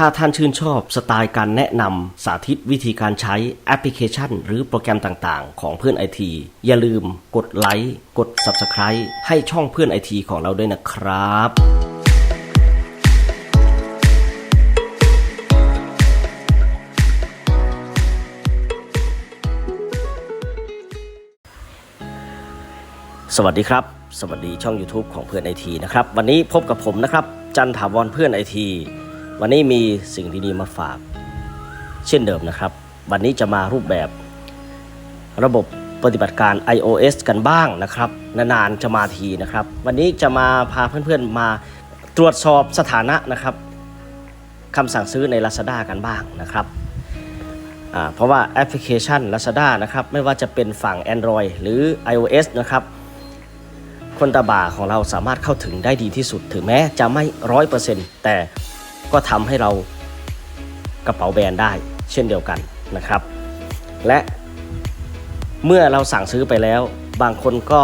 ถ้าท่านชื่นชอบสไตล์การแนะนำสาธิตวิธีการใช้แอปพลิเคชัน หรือโปรแกรมต่างๆ ของเพื่อนไอทีอย่าลืมกดไลค์กด Subscribe ให้ช่องเพื่อนไอทีของเราด้วยนะครับสวัสดีครับ สวัสดีช่อง YouTube ของเพื่อนไอทีนะครับ วันนี้พบกับผมนะครับ จันถาวรเพื่อนไอที วันนี้มีสิ่งดีๆมาฝาก เช่นเดิมนะครับ วันนี้จะมารูปแบบ ระบบปฏิบัติการ iOS กันบ้างนะครับนานๆจะมาทีนะครับ วันนี้จะมาพาเพื่อนๆมาตรวจสอบสถานะนะครับคำสั่งซื้อใน Lazada กันบ้างนะครับเพราะว่าแอปพลิเคชัน Lazada นะครับไม่ว่าจะเป็นฝั่ง Android หรือ iOS นะครับคนตาบ่าของเราสามารถเข้าถึงได้ดีที่สุด ถึงแม้จะไม่ร้อยเปอร์เซ็นต์แต่ ก็ทำให้เรากระเป๋าแบรนด์ได้เช่นเดียวกันนะครับ และเมื่อเราสั่งซื้อไปแล้ว บางคนก็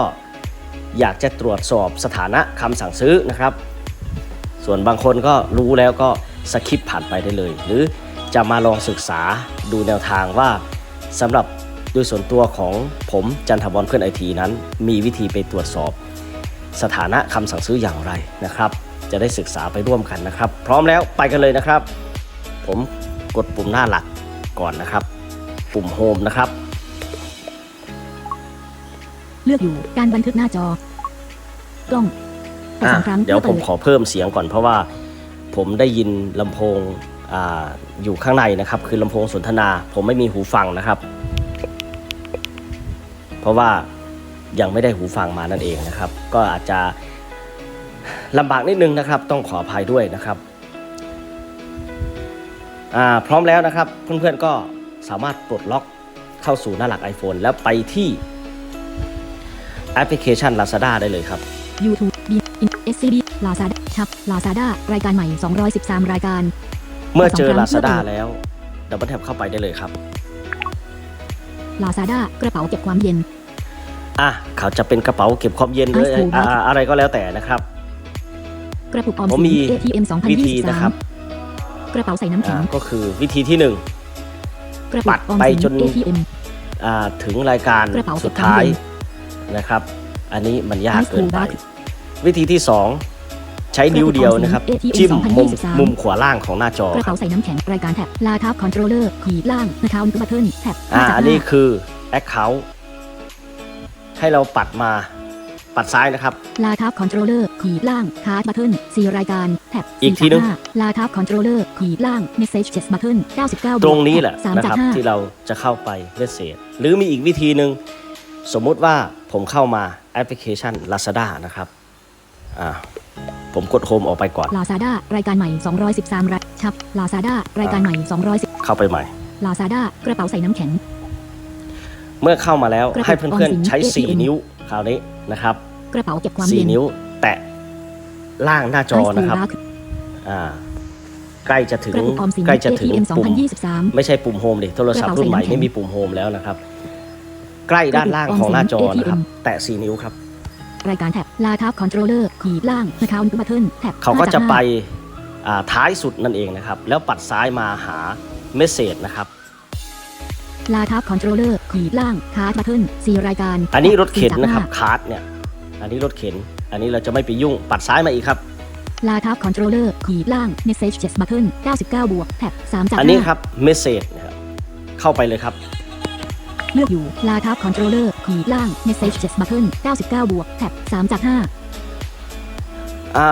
อยากจะตรวจสอบสถานะคำสั่งซื้อนะครับ ส่วนบางคนก็รู้แล้วก็สคิปผ่านไปได้เลย หรือจะมาลองศึกษาดูแนวทางว่าสำหรับโดยส่วนตัวของผมจันทบอลเพื่อนไอทีนั้น มีวิธีไปตรวจสอบสถานะคำสั่งซื้ออย่างไรนะครับ จะได้ศึกษาไปร่วมกันนะครับ พร้อมแล้วไปกันเลยนะครับ ผมกดปุ่มหน้าหลักก่อนนะครับ ปุ่มโฮมนะครับ เลือกอยู่การบันทึกหน้าจอกล้องกดอะสองครั้งเดี๋ยวพื่ผอมปิขอเพิ่มเสียงก่อนเพราะว่า ผมได้ยินลำโพงอาอยู่ข้างในนะครับ คือลำโพงสนทนา ผมไม่มีหูฟังนะครับ เพราะว่ายังไม่ได้หูฟังมานั่นเองนะครับ ก็อาจจะ ลำบากนิดนึงนะครับ ต้องขออภัยด้วยนะครับอ่าพร้อมแล้วนะครับ เพื่อนๆก็สามารถปลดล็อกเข้าสู่หน้าหลัก iPhone แล้วไปที่แอปพลิเคชัน Lazada ได้เลยครับ YouTube B In SCB Lazada ชับ Lazada รายการใหม่ 213 รายการ เมื่อเจอสองครั้ง Lazada เพื่อเปิดแล้วดับเบิลแท็บเข้าไปได้เลยครับ Lazada กระเป๋าเก็บความเย็น อะเขาจะเป็นกระเป๋าเก็บความเย็นหรือ Ice Cool อ่า Bag อะไรก็แล้วแต่นะครับ กระปุกออมผมสิมีน ATM วิธีนะครับ2023กระเป๋าใส่น้ำอ่าแข็งก็คือวิธีที่หนึ่งกระปุปักดออมไปสินจน ATM อ่าถึงรายการกระเป๋าเก็สุบดความท้ายเย็นนะครับ อันนี้มันยาก Ice เกิน Cool ไป Bag วิธีที่สองใช้นิ้วเดียวนะครับกระปุกออมสิน ATM จิ้มมุม2023มุมขวาล่างของหน้าจอกระครัเป๋าบใส่น้ำแข็งรายการแท็บลาทับคอนโทรลเลอร์ขีดล่าง Account Button แท็บอ่ามาจากอันหนี้น้าคือ Account ให้เราปัดมา ปัดซ้ายนะครับ ลาทับคอนโทรลเลอร์ขีดล่างคาร์ดบัตเทิลสี่รายการแท็บอีกทีนึงลาทับคอนโทรลเลอร์ขีดล่างเมสเซจเจ็ดบัตเทิลเก้าสิบเก้าตรงนี้แหละสามนะจากครับห้าที่เราจะเข้าไปเมสเซจหรือมีอีกวิธีหนึ่งสมมุติว่าผมเข้ามาแอปพลิเคชัน Lazada นะครับอ่าผมกดโฮมออกไปก่อนลาซาด้ารายการใหม่ 213รายชับลาซาด้ารายการใหม่ 210 เข้าไปใหม่ลาซาด้ากระเป๋าใส่น้ำแข็ง เมื่อเข้ามาแล้วกระปุกให้เพื่อนออมสินๆใช้ ATM 4นิ้วคราวนี้นะครับกระเป๋าเก็บความเย็น4นิ้ว แตะล่างหน้าจอไอซ์คูนะครับลาร์อ่าใกล้จะถึงกระปุกออมสินใกล้จะถึง ATM ปุ่ม2023ไม่ใช่ปุ่มโฮมดิโทรศัพท์รุ่นใหม่กระเป๋าใส่น้ำแข็งไม่มีปุ่มโฮมแล้วนะครับ ใกล้ด้านล่างของหน้าจอนะครับ แตะ4นิ้วครับ รายการแท็บลาทับคอนโทรลเลอร์ขีดล่าง Account Button แท็บเขาก็ห้จะห้าไปอ่าท้ายสุดนั่นเองนะครับ แล้วปัดซ้ายมาหาเมสเซจนะครับ ลาทับคอนโทรลเลอร์ขีดล่างคาร์ดบัตเทิลสี่รายการ อันนี้รถเข็นนะครับสี่จากคาร์ดเนี่ย อันนี้รถเข็น อันนี้เราจะไม่ไปยุ่งปัดซ้ายมาอีกครับห้าลาทับคอนโทรลเลอร์ขีดล่างเมสเซจเจ็ดบัตเทิลเก้าสิบเก้าบวกแท็บสามจากอันนี้ห้าครับเมสเซจนะครับเข้าไปเลยครับเลือกอยู่ลาทับคอนโทรลเลอร์ขีดล่างเมสเซจเจ็ดบัตเทิลเก้าสิบเก้าบวกแท็บสามจากห้าอ่า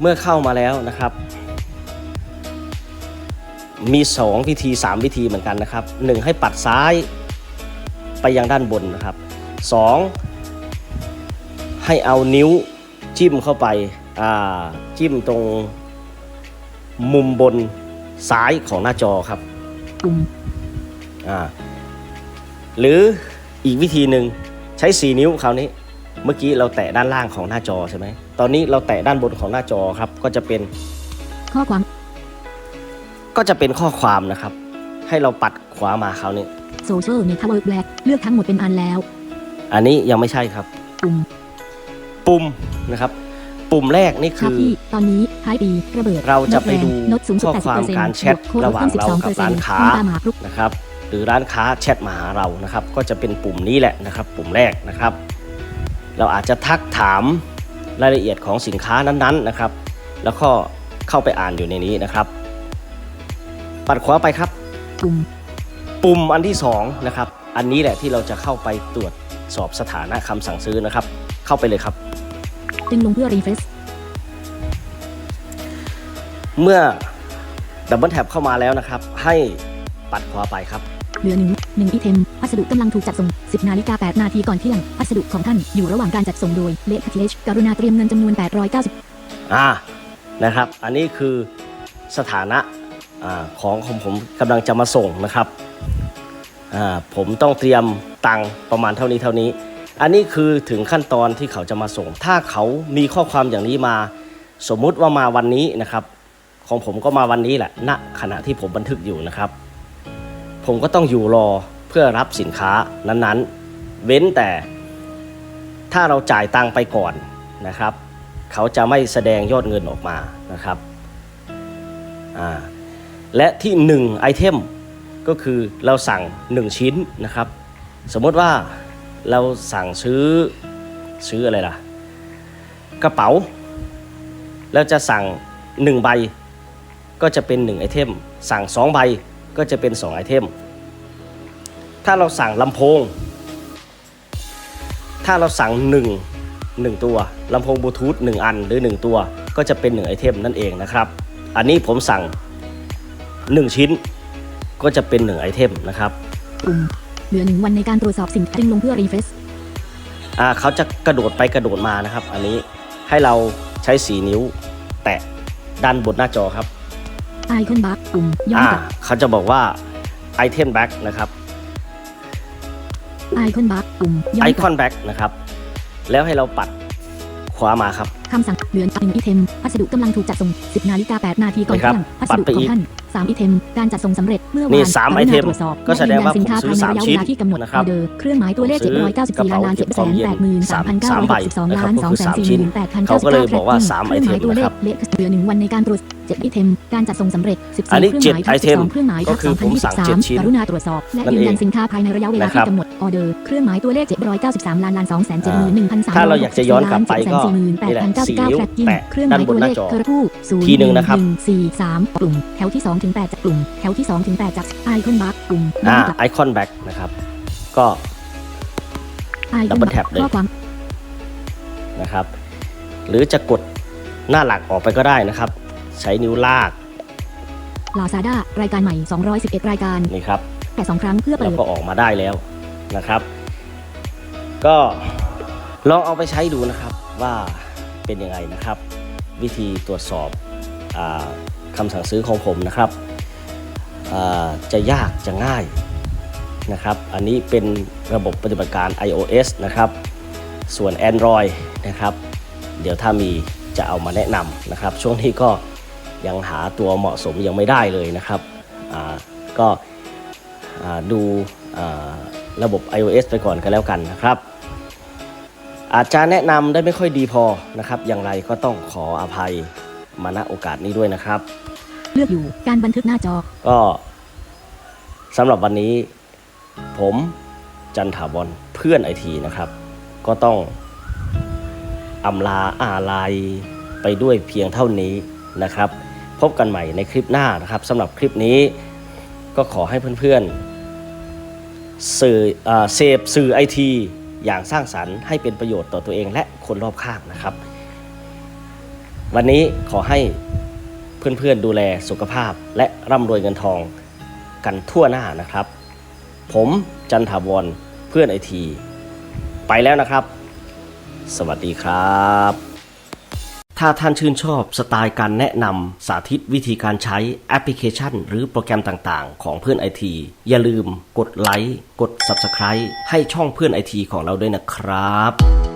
เมื่อเข้ามาแล้วนะครับ มี 2 วิธี 3 วิธีเหมือนกันนะครับ 1 ให้ปัดซ้ายไปยังด้านบนนะครับ 2 ให้เอานิ้วจิ้มเข้าไปอ่าจิ้มตรงมุมบนซ้ายของหน้าจอครับปุ่มอ่าหรืออีกวิธีหนึ่งใช้ 4 นิ้วคราวนี้ เมื่อกี้เราแตะด้านล่างของหน้าจอใช่ไหมตอนนี้เราแตะด้านบนของหน้าจอครับก็จะเป็นข้อความ ก็จะเป็นข้อความนะครับ ให้เราปัดขวามาคราวนี้โซเชียลเน็ตเวิร์กแบล็เลือกทั้งหมดเป็นอันแล้ว อันนี้ยังไม่ใช่ครับ ปุ่ม ปุ่มนะครับ ปุ่มแรกนี่ครัคืบอพี่ตอนนี้ท้ายปีระเบิดเราจะไปดูลดสูงสุดข้อความ80%การแชทโค้ดระหว่างพิ่มเรากับร้านค้า12%ตามหารุกนะครับหรือร้านค้าแชทมาหาเรานะครับ ก็จะเป็นปุ่มนี้แหละนะครับ ปุ่มแรกนะครับ เราอาจจะทักถามรายละเอียดของสินค้านั้นๆนะครับ แล้วก็เข้าไปอ่านอยู่ในนี้นะครับ ปัดขวาไปครับ ปุ่มปุ่มอันที่สองนะครับอันนี้แหละที่เราจะเข้าไปตรวจสอบสถานะคำสั่งซื้อนะครับ เข้าไปเลยครับดึงลงเพื่อรีเฟรชเมื่อดับเบิลแท็บเข้ามาแล้วนะครับ ให้ปัดขวาไปครับ เหลือหนึ่งหนึ่งอีเทมพัสดุกำลังถูกจัดส่ง 10 นาฬิกา 8 นาทีก่อนเที่ยงพัสดุของท่านอยู่ระหว่างการจัดส่งโดยเลขทีเอชกรุณาเตรียมเงินจำนวน 890 อ่านะครับ อันนี้คือสถานะ อของของผมกำลังจะมาส่งนะครับผมต้องเตรียมตังประมาณเท่านี้เท่านี้ อันนี้คือถึงขั้นตอนที่เขาจะมาส่ง ถ้าเขามีข้อความอย่างนี้มา สมมุติว่ามาวันนี้นะครับ ของผมก็มาวันนี้แหละณขณะที่ผมบันทึกอยู่นะครับ ผมก็ต้องอยู่รอเพื่อรับสินค้านั้นๆ เว้นแต่ถ้าเราจ่ายตังไปก่อนนะครับ เขาจะไม่แสดงยอดเงินออกมานะครับอ่า และที่ 1 ไอเทมก็คือเราสั่ง 1 ชิ้นนะครับ สมมติว่าเราสั่งซื้อซื้ออะไรล่ะ กระเป๋า แล้วจะสั่ง 1 ใบ ก็จะเป็น 1 ไอเทม สั่ง 2 ใบก็จะเป็น 2 ไอเทม ถ้าเราสั่งลำโพง ถ้าเราสั่ง 1 1 ตัวลำโพงบลูทูธ1 อันหรือ 1 ตัวก็จะเป็น 1 ไอเทมนั่นเองนะครับ อันนี้ผมสั่ง 1 ชิ้น ก็จะเป็น 1 ไอเทมนะครับปุ่มเหลือหนึ่งวันในการตรวจสอบสิ่งดึงลงเพื่อรีเฟรชอ่าเขาจะกระโดดไปกระโดดมานะครับ อันนี้ให้เราใช้สีนิ้วแตะด้านบนหน้าจอครับไอคอนบัคปุ่มย้อนอ่ากลับเขาจะบอกว่าไอเทมแบ็กนะครับไอคอนบัคปุ่มย้อไอนกคลัอบนแบ็กนะครับ แล้วให้เราปัดขวามาครับคำสั่งเหลือหนึ่งอีเทมพัสดุกำลังถูกจัดส่ง 10นาฬิกา8นาทีก่อนนะครับเที่ยงพัสดุปัดไปขออีงกท่าน 3อีเทม การจัดส่งสำเร็จเมื่อวานนี่สามกรุณไอเทมตรวจสอบก็แสดงว่าและยืนยันสินค้าผมซื้อภายในระยะสามชิ้เวนลาที่กำหนดนะครับออเดอร์เครื่องหมายตัวเลขผมซื้อ794ล้านล้านกระเป๋าเก็บความเย็น7 8 3 3สามใบ9 6 2นะครัล้าบนก็คือสามชิ้น2 4 8 0 0เขาก็เลยบอกว่าสามไอเทมครื่องหมายตัวเลนะครัขบเลขเหลือหนึ่งวันในการตรวจ 7อีเทม การจัดส่งสำเร็จ 14อันนี้เครื่องหมายเจ็ดไอเทม12เครื่องหมายก็คือผมสั่งเจ็ดชิ้นกรุณาตรวจสอบ และนั่นยืนยันเองสินค้าภายในระยะเวลานะครัที่บกำหนด ออเดอร์ เครื่องหมายตัวเลข 793 ล้านล้าน2 7 1 3 3ถ้าเราอยากจะย้อนกลับไปก็นี่แหละสี่นิ้วแตะเครื่องหมายตัวเลขด้านบนหน้าจอเคอร์ผู้ศูนย์ทีหนึ่งนะครับสี่สามกลุ่ม แถวที่2ถึง8จากกลุ่ม แถวที่2ถึง8จากไอคอนบัคกลุ่มอ่าย้อนกลับไอคอนแบ็กนะครับ ก็ไอคอน double บัค tap เลยข้อความนะครับ หรือจะกดหน้าหลักออกไปก็ได้นะครับ ใช้นิ้วลากลาซาด้ารายการใหม่ 211 รายการนี่ครับแต่สองครั้งเพื่อแล้เปิวดก็ออกมาได้แล้วนะครับ ก็ลองเอาไปใช้ดูนะครับว่าเป็นยังไงนะครับ วิธีตรวจสอบอาคำสั่งซื้อของผมนะครับอ่าจะยากจะง่ายนะครับ อันนี้เป็นระบบปฏิบัติการ iOS นะครับ ส่วน Android นะครับ เดี๋ยวถ้ามีจะเอามาแนะนำนะครับ ช่วงนี้ก็ ยังหาตัวเหมาะสมยังไม่ได้เลยนะครับอ่าก็อ่าดูอ่าระบบ iOS ไปก่อนกันแล้วกันนะครับ อาจจะแนะนำได้ไม่ค่อยดีพอนะครับ อย่างไรก็ต้องขออภัยมาณโอกาสนี้ด้วยนะครับ เลือกอยู่การบันทึกหน้าจอ ก็สำหรับวันนี้ ผมจันถาวรเพื่อนไอทีนะครับ ก็ต้องอำลาอาลัยไปด้วยเพียงเท่านี้นะครับ พบกันใหม่ในคลิปหน้านะครับสำหรับคลิปนี้ก็ขอให้เพื่อนๆสื่อเสพสื่อไอทีอย่างสร้างสรรค์ให้เป็นประโยชน์ต่อตัวเองและคนรอบข้างนะครับ วันนี้ขอให้เพื่อนๆดูแลสุขภาพและร่ำรวยเงินทองกันทั่วหน้านะครับ ผมจันถาวรเพื่อนไอที ไปแล้วนะครับ สวัสดีครับ ถ้าท่านชื่นชอบสไตล์การแนะนำสาธิตวิธีการใช้แอปพลิเคชัน หรือโปรแกรมต่างๆ ของเพื่อนไอทีอย่าลืมกดไลค์กด Subscribe ให้ช่องเพื่อนไอทีของเราด้วยนะครับ